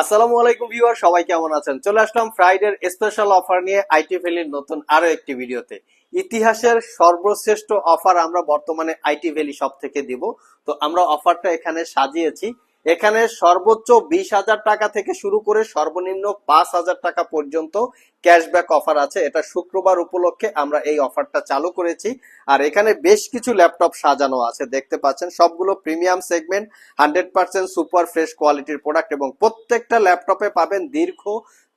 আসসালামু আলাইকুম ভিউয়ার, সবাই কেমন আছেন? চলে আসলাম ফ্রাইডের স্পেশাল অফার নিয়ে আইটি ভ্যালির নতুন আরও একটি ভিডিওতে। ইতিহাসের সর্বশ্রেষ্ঠ অফার আমরা বর্তমানে আইটি ভ্যালি সব থেকে দিব। তো আমরা অফারটা এখানে সাজিয়েছি। এখানে সর্বোচ্চ বিশ হাজার টাকা থেকে শুরু করে সর্বনিম্ন পাঁচ হাজার টাকা পর্যন্ত ক্যাশব্যাক অফার আছে। এটা শুক্রবার উপলক্ষে আমরা এই অফারটা চালু করেছি। আর এখানে বেশ কিছু ল্যাপটপ সাজানো আছে। দেখতে পাচ্ছেন, সবগুলো premium segment hundred percent super fresh কোয়ালিটির প্রোডাক্ট এবং প্রত্যেকটা ল্যাপটপে পাবেন দীর্ঘ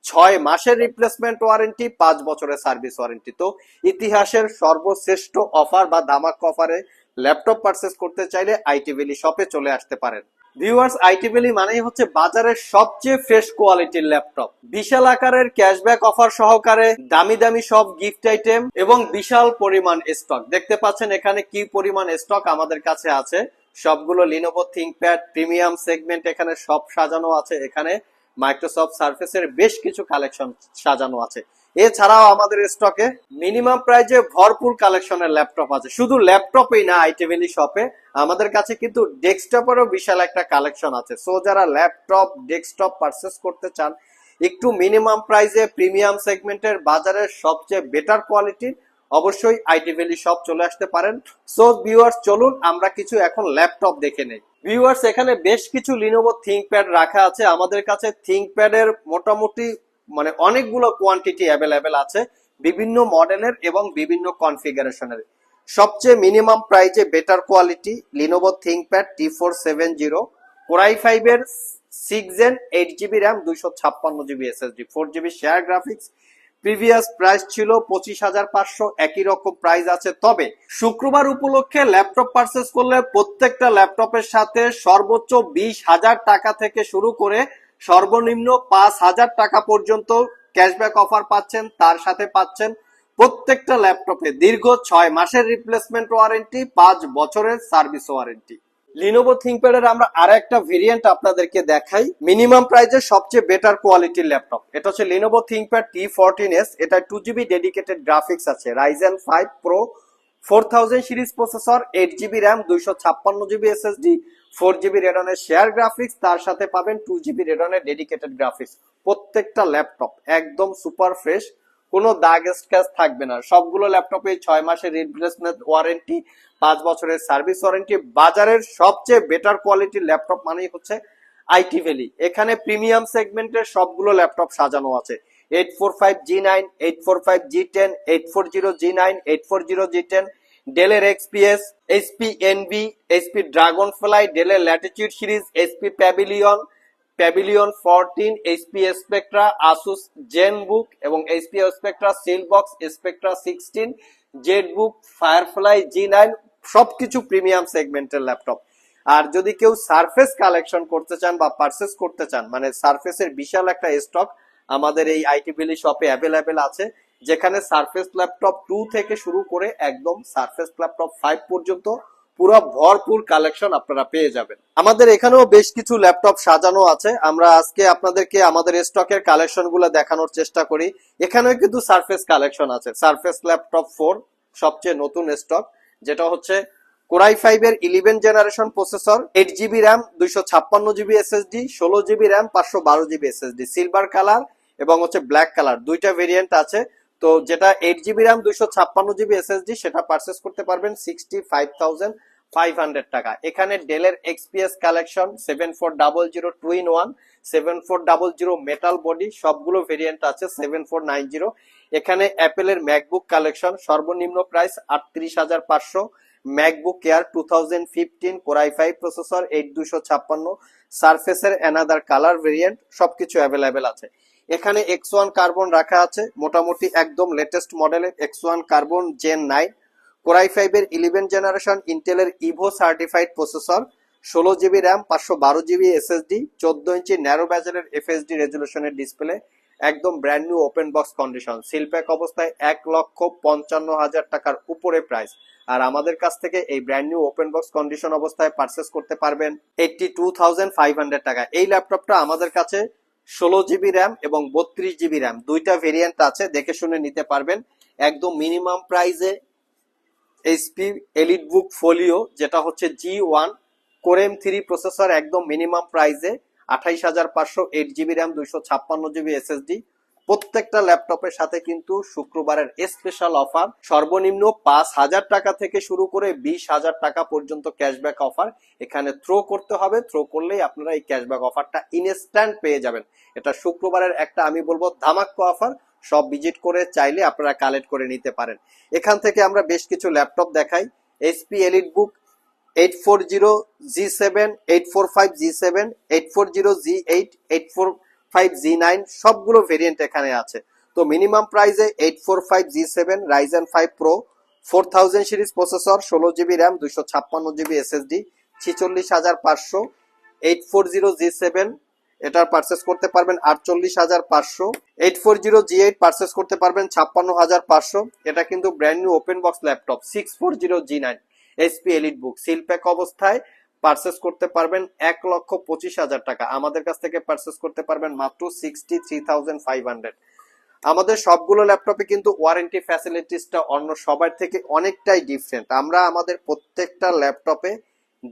ছয় মাসের রিপ্লেসমেন্ট ওয়ারেন্টি পাঁচ বছরের সার্ভিস ওয়ারেন্টি তো ইতিহাসের সর্বশ্রেষ্ঠ অফার বা দামাক অফারে ল্যাপটপ পারচেস করতে চাইলে আইটি ভ্যালি শপে চলে আসতে পারেন। ভিউয়ার্স আইটি ভ্যালি মানেই হচ্ছে বাজারের সবচেয়ে ফ্রেশ কোয়ালিটির ল্যাপটপ বিশাল আকারের ক্যাশব্যাক অফার সহকারে দামি দামি সব গিফট আইটেম এবং বিশাল পরিমাণ স্টক দেখতে পাচ্ছেন এখানে কি পরিমাণ স্টক আমাদের কাছে আছে? সবগুলো লিনোভো থিঙ্কপ্যাড প্রিমিয়াম সেগমেন্ট এখানে সব সাজানো আছে। এখানে মাইক্রোসফট সার্ফেসের বেশ কিছু কালেকশন সাজানো আছে। এছাড়াও আমাদের স্টকে মিনিমাম প্রাইজে ভরপুর কালেকশনের ল্যাপটপ আছে। শুধু ল্যাপটপই না আইটেভেলি শপে আমাদের কাছে কিন্তু ডেস্কটপেরও বিশাল একটা কালেকশন আছে। সো যারা ল্যাপটপ ডেস্কটপ পারচেস করতে চান, একটু মিনিমাম প্রাইজে প্রিমিয়াম সেগমেন্টের বাজারের সবচেয়ে বেটার কোয়ালিটির অবশ্যই আইটি ভ্যালি শপ চলে আসতে পারেন। সো ভিউয়ার্স চলুন আমরা কিছু এখন ল্যাপটপ দেখে নেই। ভিউয়ার্স এখানে বেশ কিছু লিনোভো থিঙ্কপ্যাড রাখা আছে। আমাদের কাছে থিঙ্কপ্যাডের মোটামুটি মানে অনেকগুলো কোয়ান্টিটি অ্যাভেলেবেল আছে বিভিন্ন মডেলের এবং বিভিন্ন কনফিগারেশনের সবচেয়ে মিনিমাম প্রাইজে better quality Lenovo ThinkPad T four seven zero core i ফাইভের six gen eight GB RAM দুইশো ছাপ্পান্ন GB SSD four GB share graphics previous price ছিল পঁচিশ হাজার পাঁচশো, একই রকম প্রাইস আছে। তবে শুক্রবার উপলক্ষে ল্যাপটপ পারচেস করলে প্রত্যেকটা ল্যাপটপের সাথে সর্বোচ্চ বিশ হাজার টাকা থেকে শুরু করে সর্বনিম্ন পাঁচ হাজার টাকা পর্যন্ত ক্যাশব্যাক অফার পাচ্ছেন, তার সাথে পাচ্ছেন প্রত্যেকটা ল্যাপটপে দীর্ঘ ছয় মাসের রিপ্লেসমেন্ট ওয়ারেন্টি পাঁচ বছরের সার্ভিস ওয়ারেন্টি লিনোভো থিঙ্কপ্যাডের আমরা আর একটা ভেরিয়েন্ট আপনাদেরকে দেখাই। মিনিমাম প্রাইজের সবচেয়ে বেটার কোয়ালিটির ল্যাপটপ এটা হচ্ছে Lenovo ThinkPad T fourteen S এটা টু জিবি ডেডিকেটেড গ্রাফিক্স আছে। Ryzen five pro four thousand series processor eight GB RAM দুইশো ছাপ্পান্ন জিবি এসএসডি ফোর জিবি রেডনের শেয়ার গ্রাফিক্স, তার সাথে পাবেন টু জিবি রেডনের ডেডিকেটেড গ্রাফিক্স। প্রত্যেকটা ল্যাপটপ একদম সুপার ফ্রেশ, কোনো দাগ স্ক্যাচ থাকবে না। সবগুলো ল্যাপটপে ছয় মাসের রিপ্লেসমেন্ট ওয়ারেন্টি, পাঁচ বছরের সার্ভিস ওয়ারেন্টি। বাজারের সবচেয়ে বেটার কোয়ালিটির ল্যাপটপ মানেই হচ্ছে আইটি ভ্যালি। এখানে প্রিমিয়াম সেগমেন্টের সবগুলো ল্যাপটপ সাজানো আছে। Eight four five G nine, eight four five G ten, eight four zero G nine, eight four zero G ten ডেলের XPS HP NB HP Dragonfly ডেলের Latitude series HP Pavilion Pavilion fourteen HP Spectre Asus ZenBook এবং HP Spectre seal box Spectre sixteen ZBook Firefly G nine সবকিছু premium সেগমেন্টের laptop আর যদি কেউ surface collection করতে চান বা পারচেস করতে চান মানে সারফেসের বিশাল একটা স্টক আমাদের এই আইটি বিলি শপে অ্যাভেলেবেল আছে যেখানে সারফেস ল্যাপটপ টু থেকে শুরু করে একদম সারফেস ল্যাপটপ ফাইভ পর্যন্ত পুরো ভরপুর কালেকশন আপনারা পেয়ে যাবেন। আমাদের এখানেও বেশ কিছু ল্যাপটপ সাজানো আছে। আমরা আজকে আপনাদেরকে আমাদের স্টকের কালেকশনগুলো দেখানোর চেষ্টা করি। এখানেও কিন্তু সারফেস কালেকশন আছে। সারফেস ল্যাপটপ ফোর সবচেয়ে নতুন স্টক যেটা হচ্ছে কোরাই ফাইভ এর eleven generation processor eight GB RAM দুইশো ছাপ্পান্ন জিবি এসএসডি ষোলো জিবি র্যাম পাঁচশো বারো জিবি এসএসডি সিলভার কালার এবং হচ্ছে ব্ল্যাক কালার দুইটা ভেরিয়েন্ট আছে। তো যেটা এইট জিবি র্যাম দুইশো ছাপ্পান্ন জিবি এসএসডি সেটা পারচেস করতে পারবেন sixty five thousand five hundred টাকা। এখানে ডেলের XPS collection seven four double zero two in one seven four double zero metal body সবগুলো ভেরিয়েন্ট আছে সেভেন ফোর নাইন জিরো এখানে অ্যাপেলের ম্যাকবুক কালেকশন সর্বনিম্ন প্রাইস আটত্রিশ হাজার পাঁচশো। MacBook Air two thousand fifteen core i five processor eight দুশো ছাপ্পান্ন। সারফেসের অ্যানাদার কালার ভেরিয়েন্ট সবকিছু অ্যাভেলেবেল আছে। এখানে এক্স ওয়ান কার্বন রাখা আছে, মোটামুটি একদম লেটেস্ট মডেলের X one carbon gen nine core i ফাইভের ইলেভেন জেনারেশন ইন্টেলের ইভো সার্টিফাইড প্রসেসর ষোলো জিবি র্যাম পাঁচশো বারো জিবি এসএসডি চোদ্দ ইঞ্চি ন্যারো ব্যাজারের এফএসডি রেজলিউশনের ডিসপ্লে একদম brand new open box condition seal pack অবস্থায় এক লক্ষ পঞ্চান্ন হাজার টাকার উপরে প্রাইস আর আমাদের কাছ থেকে এই brand new open box condition অবস্থায় পারচেস করতে পারবেন eighty two thousand five hundred টাকা। এই ল্যাপটপটা আমাদের কাছে ষোলো জিবি র্যাম এবং বত্রিশ জিবি র্যাম দুইটা ভেরিয়েন্ট আছে, দেখে শুনে নিতে পারবেন। একদম মিনিমাম প্রাইজে এইচপি এলিট বুক ফোলিও যেটা হচ্ছে G one core i three processor একদম মিনিমাম প্রাইজে আঠাইশ হাজার পাঁচশো এইট জিবি র্যাম দুইশো ছাপ্পান্ন জিবি এসএসডি প্রত্যেকটা ল্যাপটপের সাথে কিন্তু শুক্রবারের স্পেশাল অফার সর্বনিম্ন পাঁচ হাজার টাকা থেকে শুরু করে বিশ হাজার টাকা পর্যন্ত ক্যাশব্যাক অফার এখানে থ্রো করতে হবে। থ্রো করলেই আপনারা এই ক্যাশব্যাক অফারটা ইনস্ট্যান্ট পেয়ে যাবেন। এটা শুক্রবারের একটা, আমি বলব, ধামাক্কা অফার সব ভিজিট করে চাইলে আপনারা কালেক্ট করে নিতে পারেন। এখান থেকে আমরা বেশ কিছু ল্যাপটপ দেখাই। SP EliteBook eight four zero G seven eight four five G seven eight four zero G eight eight four five G nine সবগুলো ভেরিয়েন্ট এখানে আছে। তো মিনিমাম প্রাইসে eight four five G seven Ryzen five pro four thousand series processor ষোলো GB RAM দুইশো ছাপ্পান্ন GB SSD ছিচল্লিশ হাজার পাঁচশো eight four zero G seven এটার পারচেস করতে পারবেন আটচল্লিশ হাজার পাঁচশো eight four zero G eight purchase করতে পারবেন ছাপ্পান্ন হাজার পাঁচশো, এটা কিন্তু brand new open box laptop six four zero G nine SP EliteBook seal pack অবস্থায় পারচেস করতে পারবেন এক লক্ষ পঁচিশ হাজার টাকা। আমাদের কাছ থেকে পারচেস করতে পারবেন মাত্র sixty three thousand five hundred আমাদের সবগুলো ল্যাপটপে কিন্তু ওয়ারেন্টি ফ্যাসিলিটিসটা অন্য সবার থেকে অনেকটাই ডিফারেন্ট আমরা আমাদের প্রত্যেকটা ল্যাপটপে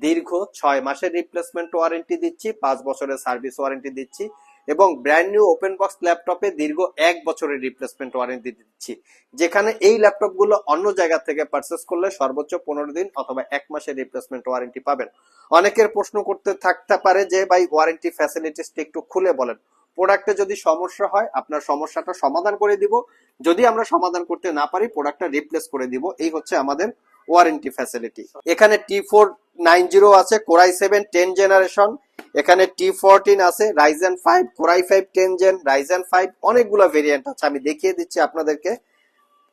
দীর্ঘ ছয় মাসের রিপ্লেসমেন্ট ওয়ারেন্টি দিচ্ছি, পাঁচ বছরের সার্ভিস ওয়ারেন্টি দিচ্ছি। এবং ব্র্যান্ড নিউ ওপেন বক্স ল্যাপটপে দীর্ঘ এক বছরের রিপ্লেসমেন্ট ওয়ারেন্টি দিচ্ছি। যেখানে এই ল্যাপটপগুলো অন্য জায়গা থেকে পারচেস করলে সর্বোচ্চ পনেরো দিন অথবা এক মাসের রিপ্লেসমেন্ট ওয়ারেন্টি পাবেন। অনেকের প্রশ্ন করতে থাকতে পারে যে, ভাই ওয়ারেন্টি ফ্যাসিলিটিসটা একটু খুলে বলেন। প্রোডাক্টে যদি সমস্যা হয়, আপনার সমস্যাটা সমাধান করে দিব। যদি আমরা সমাধান করতে না পারি প্রোডাক্টটা রিপ্লেস করে দিব। এই হচ্ছে আমাদের ওয়ারেন্টি ফ্যাসিলিটি এখানে টি ফোর নাইন জিরো আছে, core i seven ten generation, এখানে টি ফোরটিন আছে, Ryzen five, core i five ten gen, Ryzen five, অনেকগুলো ভেরিয়েন্ট আছে। আমি দেখিয়ে দিচ্ছি আপনাদেরকে।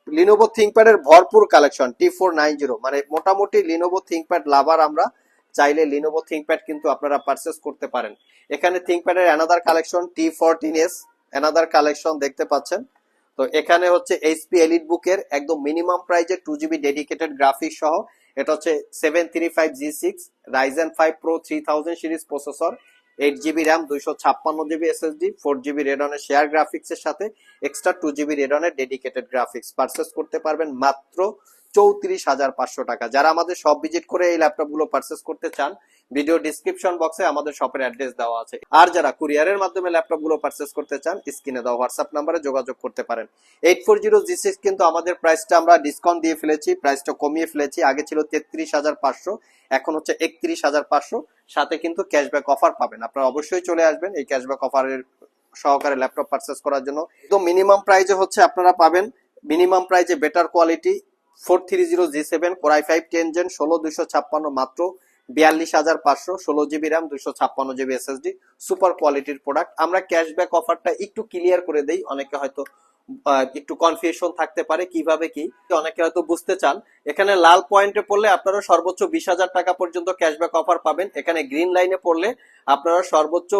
লিনোভো থিঙ্কপ্যাড এর ভরপুর collection T four nine zero. মানে মোটামুটি লিনোভো থিঙ্কপ্যাড লাভার আমরা, চাইলে লিনোভো থিঙ্কপ্যাড কিন্তু আপনারা পারচেস করতে পারেন। এখানে থিঙ্কপ্যাড এর another collection T fourteen S another collection দেখতে পাচ্ছেন। তো এখানে হচ্ছে এইচপি এলিট বুকের একদম মিনিমাম প্রাইজে টু জিবি ডেডিকেটেড গ্রাফিক্স সহ, এটা হচ্ছে seven three five G six Ryzen five pro three thousand series processor eight GB RAM দুইশো ছাপ্পান্ন জিবি এসএসডি ফোর জিবি রেডনের শেয়ার গ্রাফিক্স এর সাথে এক্সট্রা টু জিবি রেডনের ডেডিকেটেড গ্রাফিক্স পারচেস করতে পারবেন মাত্র চৌত্রিশ হাজার পাঁচশো টাকা। যারা আমাদের সব ভিজিট করে এই ল্যাপটপগুলো পারচেস করতে চান ভিডিও ডিসক্রিপশন বক্সে আমাদের শপের অ্যাড্রেস দেওয়া আছে। আর যারা কুরিয়ারের মাধ্যমে ল্যাপটপগুলো পারচেস করতে চান স্ক্রিনে দেওয়া হোয়াটসঅ্যাপ নাম্বারে যোগাযোগ করতে পারেন। Eight four zero G six কিন্তু আমাদের প্রাইসটা আমরা ডিসকাউন্ট দিয়ে ফেলেছি প্রাইসটা কমিয়ে ফেলেছি। আগে ছিল তেত্রিশ হাজার পাঁচশো, এখন হচ্ছে একত্রিশ হাজার পাঁচশো। সাথে কিন্তু ক্যাশব্যাক অফার পাবেন। আপনারা অবশ্যই চলে আসবেন এই ক্যাশব্যাক অফারের সহকারে ল্যাপটপ পারচেস করার জন্য। তো মিনিমাম প্রাইজে হচ্ছে আপনারা পাবেন মিনিমাম প্রাইজে better quality four three zero G seven core i five ten gen ষোলো দুইশো ছাপ্পান্ন মাত্র। বিয়াল্লিশ হাজার পাঁচশো, ষোলো জিবি র্যাম দুইশো ছাপ্পান্ন জিবি এসএসডি সুপার কোয়ালিটির প্রোডাক্ট আমরা ক্যাশব্যাক অফারটা একটু ক্লিয়ার করে দেই, অনেকে হয়তো একটু কনফিউশন থাকতে পারে কীভাবে কি, অনেকে হয়তো বুঝতে চান। এখানে লাল পয়েন্টে পড়লে আপনারা সর্বোচ্চ বিশ হাজার টাকা পর্যন্ত ক্যাশব্যাক অফার পাবেন। এখানে গ্রিন লাইনে পড়লে আপনারা সর্বোচ্চ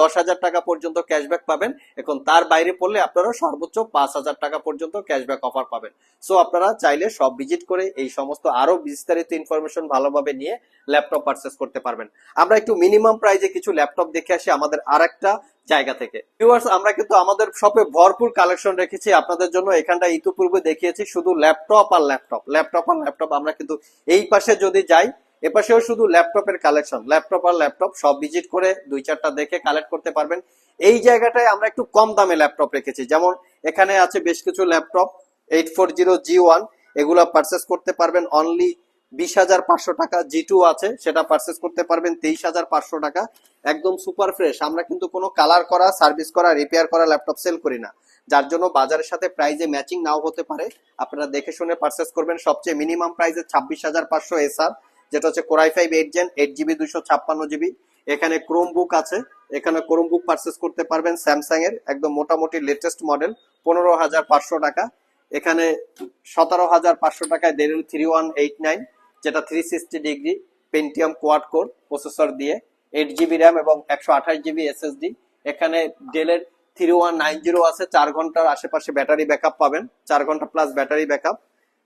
দশ হাজার টাকা পর্যন্ত ক্যাশব্যাক পাবেন। এখন তার বাইরে পড়লে আপনারা সর্বোচ্চ পাঁচ হাজার টাকা পর্যন্ত ক্যাশব্যাক অফার পাবেন। সো আপনারা চাইলে সব ভিজিট করে এই সমস্ত আরও বিস্তারিত ইনফরমেশন ভালোভাবে নিয়ে ল্যাপটপ পারচেস করতে পারবেন। আমরা একটু মিনিমাম প্রাইজে কিছু ল্যাপটপ দেখে আসি। আমাদের আরেকটা জায়গা থেকে। ভিউয়ার্স আমরা কিন্তু আমাদের শপে ভরপুর কালেকশন রেখেছি। আপনাদের জন্য এখানটা ইতিপূর্বে দেখিয়েছি, শুধু ল্যাপটপ আর ল্যাপটপ ল্যাপটপ আর ল্যাপটপ আমরা কিন্তু এই পাশে যদি যাই এপাশেও শুধু ল্যাপটপের কালেকশন ল্যাপটপ আর ল্যাপটপ সব ভিজিট করে দুই চারটা দেখে কালেক্ট করতে পারবেন। এই জায়গাটায় আমরা একটু কম দামে ল্যাপটপ রেখেছি। যেমন এখানে আছে বেশ কিছু laptop eight four zero G one এগুলো পারচেস করতে পারবেন অনলি বিশ হাজার পাঁচশো টাকা জি টু আছে, সেটা পারচেস করতে পারবেন তেইশ হাজার পাঁচশো টাকা। একদম সুপার ফ্রেশ আমরা কিন্তু কোনো কালার করা সার্ভিস করা রিপেয়ার করা ল্যাপটপ সেল করি না। যার জন্য বাজারের সাথে প্রাইজে ম্যাচিং নাও হতে পারে। আপনারা দেখে শুনে পারচেস করবেন সবচেয়ে মিনিমাম প্রাইসে ছাব্বিশ হাজার পাঁচশো এসআর যেটা হচ্ছে core i five eight gen eight GB দুইশো ছাপ্পান্ন জিবি এখানে ক্রোম বুক আছে, এখানে ক্রোম বুক পারচেস করতে পারবেন স্যামসাং এর, একদম মোটামুটি লেটেস্ট মডেল পনেরো হাজার পাঁচশো টাকা। এখানে সতেরো হাজার পাঁচশো টাকায় Dell three one eight nine যেটা three sixty degree Pentium quad core processor দিয়ে এইট জিবি র্যাম এবং একশো আঠাশ জিবি এসএসডি এখানে ডেলের থ্রি ওয়ান নাইন জিরো আছে, চার ঘণ্টার আশেপাশে ব্যাটারি ব্যাকআপ পাবেন, চার ঘণ্টা plus battery backup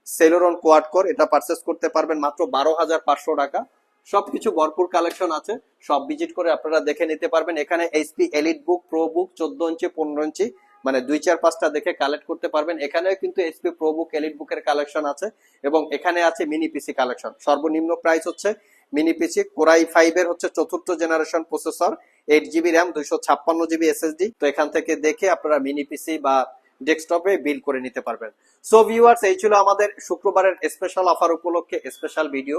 Celeron quad core এটা পারচেস করতে পারবেন মাত্র বারো হাজার পাঁচশো টাকা। সবকিছু ভরপুর কালেকশন আছে, সব ভিজিট করে আপনারা দেখে নিতে পারবেন। এখানে HP EliteBook ProBook চোদ্দ ইঞ্চি, পনেরো ইঞ্চি মানে দুই চার পাঁচটা দেখে কালেক্ট করতে পারবেন। এখানেও কিন্তু এইচপি প্রো বুক এলিট বুকের কালেকশন আছে এবং এখানে আছে মিনি পিসি কালেকশন সর্বনিম্ন প্রাইস হচ্ছে mini PC core i five এর হচ্ছে চতুর্থ generation processor eight GB RAM দুইশো ছাপ্পান্ন জিবি এসএসডি তো এখান থেকে দেখে আপনারা মিনি পিসি বা ডেস্কটপে বিল করে নিতে পারবেন। সো ভিউয়ার্স এই ছিল আমাদের শুক্রবারের স্পেশাল অফার উপলক্ষে স্পেশাল ভিডিও